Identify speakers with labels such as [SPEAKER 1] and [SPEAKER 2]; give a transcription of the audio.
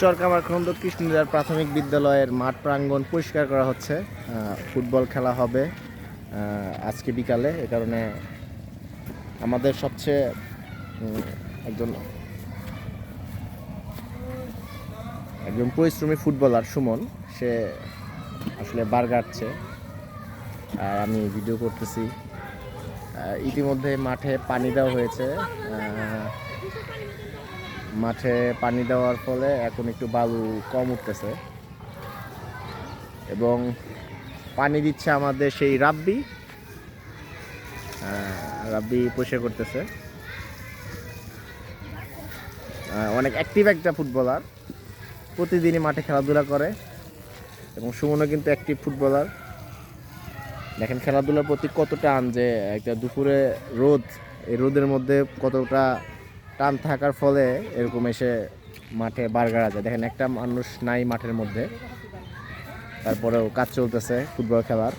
[SPEAKER 1] চরকামারখন্দ কৃষ্ণদার প্রাথমিক বিদ্যালয়ের মাঠ প্রাঙ্গণ পরিষ্কার করা হচ্ছে। ফুটবল খেলা হবে আজকে বিকালে। এ কারণে আমাদের সবচেয়ে একজন একজন পরিশ্রমী ফুটবলার সুমন, সে আসলে বার কাটছে আর আমি ভিডিও করতেছি। ইতিমধ্যে মাঠে পানি দেওয়া হয়েছে। মাঠে পানি দেওয়ার ফলে এখন একটু বালু কম উঠতেছে। এবং পানি দিচ্ছে আমাদের সেই রাব্বি। রাব্বি পরিষ্কার করতেছে। অনেক অ্যাক্টিভ একটা ফুটবলার প্রতিদিনই মাঠে খেলাধুলা করে। এবং সুমনও কিন্তু অ্যাক্টিভ ফুটবলার দেখেন খেলাধুলার প্রতি কত টান যে একটা দুপুরে রোদ, এই রোদের মধ্যে কতটা টান থাকার ফলে এরকম এসে মাঠে বার যায়। দেখেন একটা মানুষ নাই মাঠের মধ্যে, তারপরেও কাজ চলতেছে ফুটবল খেলার।